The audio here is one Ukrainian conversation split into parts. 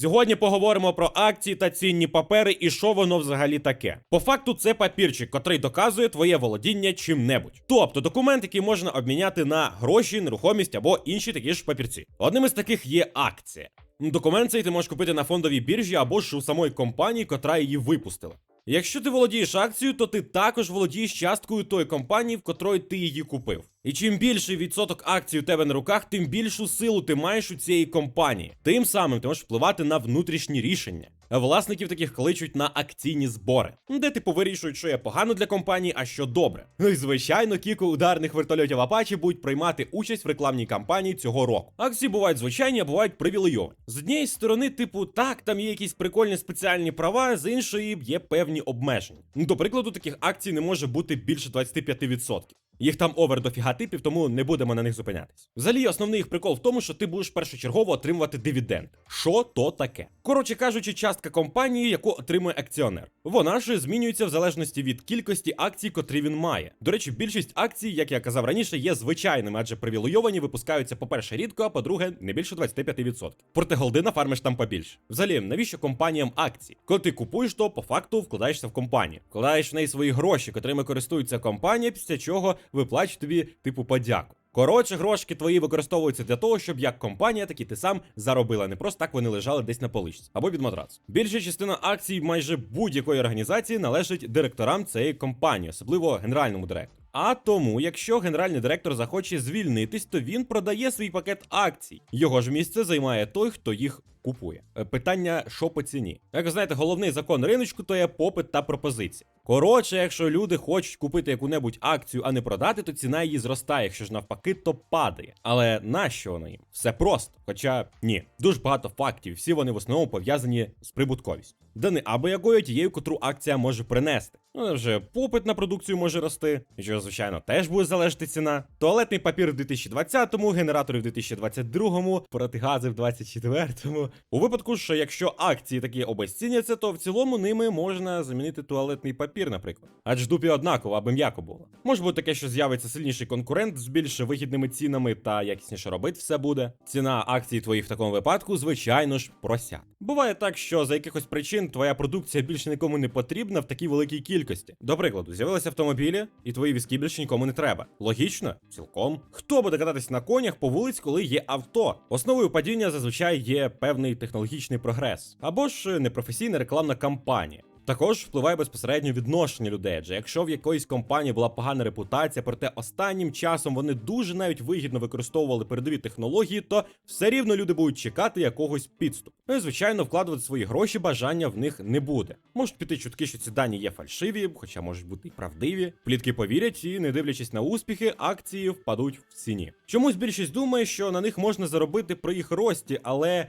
Сьогодні поговоримо про акції та цінні папери і що воно взагалі таке. По факту, це папірчик, котрий доказує твоє володіння чим-небудь. Тобто документ, який можна обміняти на гроші, нерухомість або інші такі ж папірці. Одним із таких є акція. Документ цей ти можеш купити на фондовій біржі або ж у самої компанії, котра її випустила. Якщо ти володієш акцією, то ти також володієш часткою тої компанії, в котрої ти її купив. І чим більший відсоток акцій у тебе на руках, тим більшу силу ти маєш у цієї компанії. Тим самим ти можеш впливати на внутрішні рішення. Власників таких кличуть на акційні збори, де типу вирішують, що є погано для компанії, а що добре. Ну і звичайно, кілька ударних вертольотів Апачі будуть приймати участь в рекламній кампанії цього року. Акції бувають звичайні, а бувають привілейовані. З однієї сторони, типу, так, там є якісь прикольні спеціальні права, з іншої є певні обмеження. Ну, До прикладу, таких акцій не може бути більше 25%. Їх там овер дофіга типів, тому не будемо на них зупинятись. Взагалі, основний їх прикол в тому, що ти будеш першочергово отримувати дивіденд. Що то таке? Коротше кажучи, частка компанії, яку отримує акціонер. Вона ж змінюється в залежності від кількості акцій, котрі він має. До речі, більшість акцій, як я казав раніше, є звичайними, адже привілейовані випускаються, по-перше, рідко, а по-друге, не більше 25%. Проте голди нафармиш там побільше. Взагалі, навіщо компаніям акції? Коли ти купуєш, то по факту вкладаєшся в компанію, вкладаєш в неї свої гроші, котрими користується компанія, після чого виплачує тобі типу подяку. Коротше, грошки твої використовуються для того, щоб як компанія, так і ти сам заробила. Не просто так вони лежали десь на поличці або під матрацом. Більша частина акцій майже будь-якої організації належить директорам цієї компанії, особливо генеральному директору. А тому, якщо генеральний директор захоче звільнитись, то він продає свій пакет акцій. Його ж місце займає той, хто їх купує. Е, Питання, що по ціні. Як ви знаєте, головний закон риночку то є попит та пропозиція. Коротше, якщо люди хочуть купити яку-небудь акцію, а не продати, то ціна її зростає. Якщо ж навпаки, то падає. Але нащо вона їм? Все просто. Хоча ні, дуже багато фактів, всі вони в основному пов'язані з прибутковістю. Да не або якою тією, котру акція може принести. Ну, вже попит на продукцію може рости, що, звичайно, теж буде залежати ціна. Туалетний папір в 2020-му, генератори в 2022-му, протигази в 2024-му. У випадку, що якщо акції такі обезціняться, то в цілому ними можна замінити туалетний папір, наприклад. Адже дупі однаково, аби м'яко було. Може бути таке, що з'явиться сильніший конкурент з більш вигідними цінами та якісніше робити все буде. Ціна акцій твоїх в такому випадку, звичайно ж, просяде. Буває так, що за якихось причин твоя продукція більше нікому не потрібна в такій великій кількості. До прикладу, з'явилися автомобілі, і твої візки більше нікому не треба. Логічно, цілком. Хто буде кататись на конях по вулиць, коли є авто? Основою падіння зазвичай є певний технологічний прогрес, або ж непрофесійна рекламна кампанія. Також впливає безпосередньо відношення людей, адже якщо в якоїсь компанії була погана репутація, проте останнім часом вони дуже навіть вигідно використовували передові технології, то все рівно люди будуть чекати якогось підступу. Ну і звичайно, вкладувати свої гроші бажання в них не буде. Можуть піти чутки, що ці дані є фальшиві, хоча можуть бути і правдиві. Плітки повірять і, не дивлячись на успіхи, акції впадуть в ціні. Чомусь більшість думає, що на них можна заробити при їх рості, але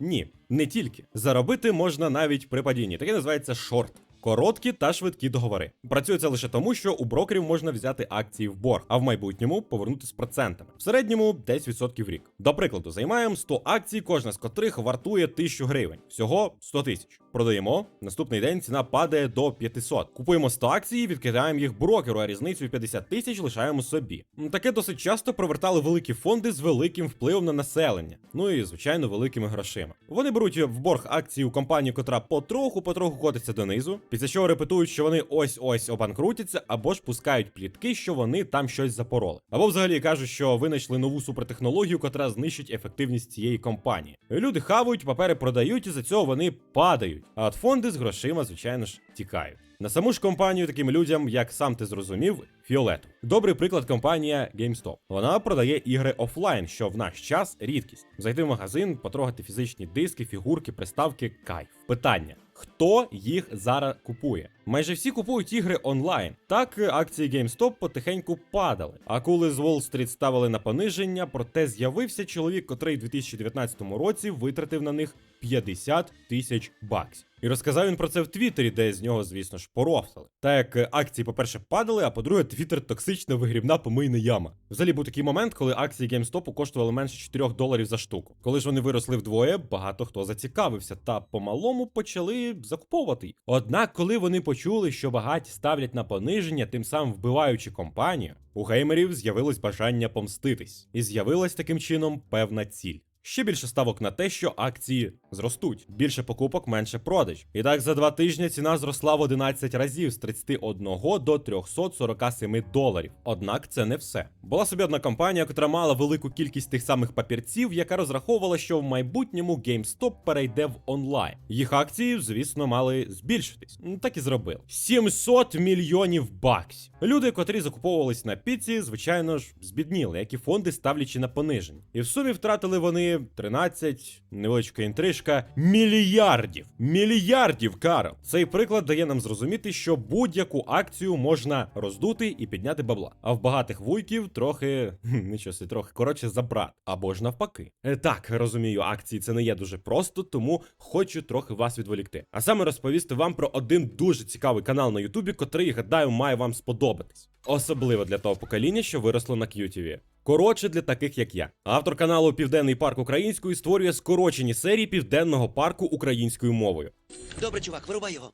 ні, не тільки. Заробити можна навіть при падінні. Таке називається шорт. Короткі та швидкі договори. Працює це лише тому, що у брокерів можна взяти акції в борг, а в майбутньому повернути з процентами. В середньому 10% в рік. До прикладу, займаємо 100 акцій, кожна з котрих вартує 1000 гривень. Всього 100 тисяч. Продаємо. Наступний день ціна падає до 500. Купуємо 100 акцій, відкидаємо їх брокеру, а різницю в 50 тисяч лишаємо собі. Таке досить часто провертали великі фонди з великим впливом на населення. Ну і звичайно великими грошима. Вони беруть в борг акції у компанії, котра потроху потроху котиться донизу. Після чого репетують, що вони ось ось обанкрутяться, або ж пускають плітки, що вони там щось запороли. Або взагалі кажуть, що винайшли нову супертехнологію, котра знищить ефективність цієї компанії. Люди хавають, папери продають, і за цього вони падають. А от фонди з грошима, звичайно ж, тікають. На саму ж компанію таким людям, як сам ти зрозумів, фіолету. Добрий приклад компанія GameStop. Вона продає ігри офлайн, що в наш час рідкість. Зайти в магазин, потрогати фізичні диски, фігурки, приставки, кайф. Питання. Хто їх зараз купує? Майже всі купують ігри онлайн. Так акції GameStop потихеньку падали. А коли з Street ставили на пониження, проте з'явився чоловік, котрий у 2019 році витратив на них 50 тисяч баксів. І розказав він про це в Твіттері, де з нього, звісно ж, порофтали. Так як акції, по-перше, падали, а по-друге, Твіттер токсична вигрібна помийна яма. Взагалі був такий момент, коли акції GameStop коштували менше 4 доларів за штуку. Коли ж вони виросли вдвоє, багато хто зацікавився та помалому почали закуповувати. Однак, коли вони почули, що багаті ставлять на пониження, тим самим вбиваючи компанію, у геймерів з'явилось бажання помститись, і з'явилась таким чином певна ціль. Ще більше ставок на те, що акції зростуть. Більше покупок, менше продаж. І так за два тижні ціна зросла в 11 разів з 31 до 347 доларів. Однак це не все. Була собі одна компанія, яка мала велику кількість тих самих папірців, яка розраховувала, що в майбутньому GameStop перейде в онлайн. Їх акції, звісно, мали збільшитись. Ну, Так і зробили. 700 мільйонів баксів. Люди, котрі закуповувались на піці, звичайно ж, збідніли, як і фонди, ставлячи на пониження. І в сумі втратили вони 13, невеличка інтрижка, мільярдів. Мільярдів Карл. Цей приклад дає нам зрозуміти, що будь-яку акцію можна роздути і підняти бабла. А в багатих вуйків трохи нічого собі, трохи коротше забрати. Або ж навпаки. Е, Так, розумію, акції це не є дуже просто, тому хочу трохи вас відволікти. А саме розповісти вам про один дуже цікавий канал на Ютубі, котрий, гадаю, має вам сподобатись. Особливо для того покоління, що виросло на QTV. Коротше, для таких як я. Автор каналу Південний парк української створює скорочені серії південного парку українською мовою. Добре, чувак, вирубай його.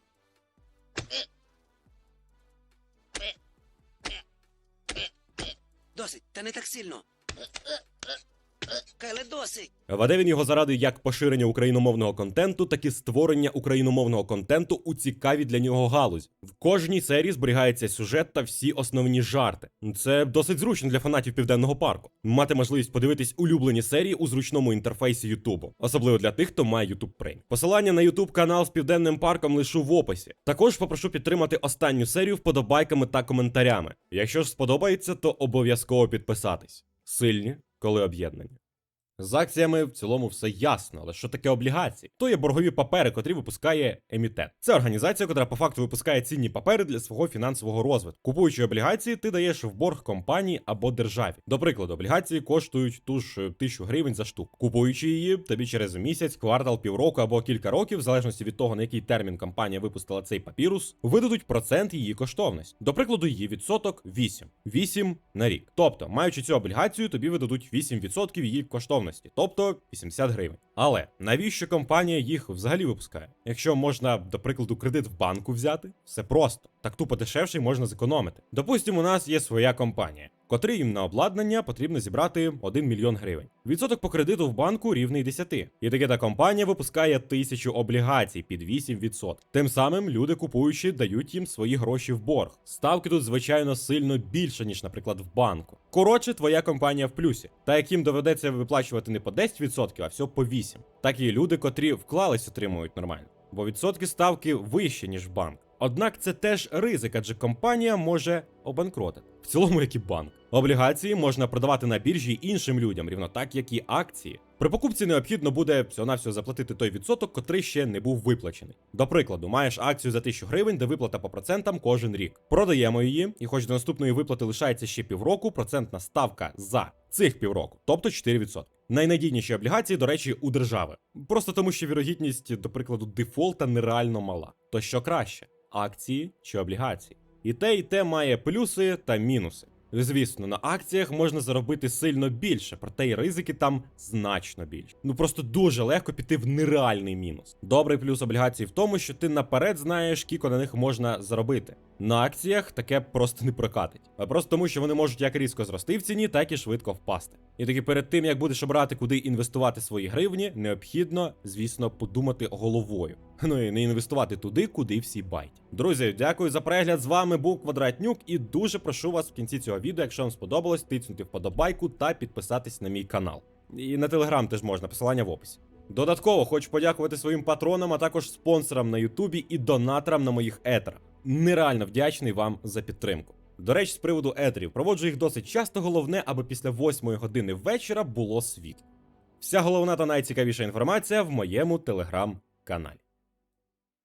Досить, та не так сильно. Кайле, досить. Веде він його заради як поширення україномовного контенту, так і створення україномовного контенту у цікавій для нього галузі. В кожній серії зберігається сюжет та всі основні жарти. Це досить зручно для фанатів південного парку. Мати можливість подивитись улюблені серії у зручному інтерфейсі Ютубу, особливо для тих, хто має YouTube Premium. Посилання на YouTube канал з південним парком лишу в описі. Також попрошу підтримати останню серію вподобайками та коментарями. Якщо ж сподобається, то обов'язково підписатись. Сильні, коли об'єднані. З акціями в цілому все ясно, але що таке облігації? То є боргові папери, котрі випускає емітет. Це організація, яка по факту випускає цінні папери для свого фінансового розвитку. Купуючи облігації, ти даєш в борг компанії або державі. До прикладу, облігації коштують ту ж тисячу гривень за штуку. Купуючи її, тобі через місяць, квартал, півроку або кілька років, в залежності від того, на який термін компанія випустила цей папірус, видадуть процент її коштовності. До прикладу, її відсоток 8. 8 на рік. Тобто, маючи цю облігацію, тобі видадуть 8% її коштовності, тобто 80 гривень. Але навіщо компанія їх взагалі випускає? Якщо можна, до прикладу, кредит в банку взяти, все просто. Так тупо дешевше можна зекономити. Допустимо, у нас є своя компанія, котрій їм на обладнання потрібно зібрати 1 мільйон гривень. Відсоток по кредиту в банку рівний 10. І таки та компанія випускає тисячу облігацій під 8%. Тим самим люди, купуючи, дають їм свої гроші в борг. Ставки тут, звичайно, сильно більше, ніж, наприклад, в банку. Коротше, твоя компанія в плюсі. Та як їм доведеться виплачувати не по 10%, а все по 8%. Так і люди, котрі вклались, отримують нормально. Бо відсотки ставки вищі, ніж в банк. Однак це теж ризик, адже компанія може обанкротити. В цілому, як і банк. Облігації можна продавати на біржі іншим людям, рівно так, як і акції. При покупці необхідно буде всього-навсього заплатити той відсоток, котрий ще не був виплачений. До прикладу, маєш акцію за 1000 гривень, де виплата по процентам кожен рік. Продаємо її, і хоч до наступної виплати лишається ще півроку, процентна ставка за цих півроку, тобто 4%. Найнадійніші облігації, до речі, у держави. Просто тому, що вірогідність, до прикладу, дефолта нереально мала. То що краще? Акції чи облігації. І те, і те має плюси та мінуси. Звісно, на акціях можна заробити сильно більше, проте й ризики там значно більше. Ну просто дуже легко піти в нереальний мінус. Добрий плюс облігацій в тому, що ти наперед знаєш, скільки на них можна заробити. На акціях таке просто не прокатить. А просто тому, що вони можуть як різко зрости в ціні, так і швидко впасти. І таки перед тим, як будеш обрати, куди інвестувати свої гривні, необхідно, звісно, подумати головою. Ну і не інвестувати туди, куди всі байт. Друзі, дякую за перегляд. З вами був Квадратнюк, і дуже прошу вас в кінці цього відео, якщо вам сподобалось, тиснути вподобайку та підписатись на мій канал. І на телеграм теж можна, посилання в описі. Додатково хочу подякувати своїм патронам, а також спонсорам на Ютубі і донаторам на моїх етерах. Нереально вдячний вам за підтримку. До речі, з приводу етерів, проводжу їх досить часто. Головне, аби після 8 години вечора було світло. Вся головна та найцікавіша інформація в моєму телеграм-каналі.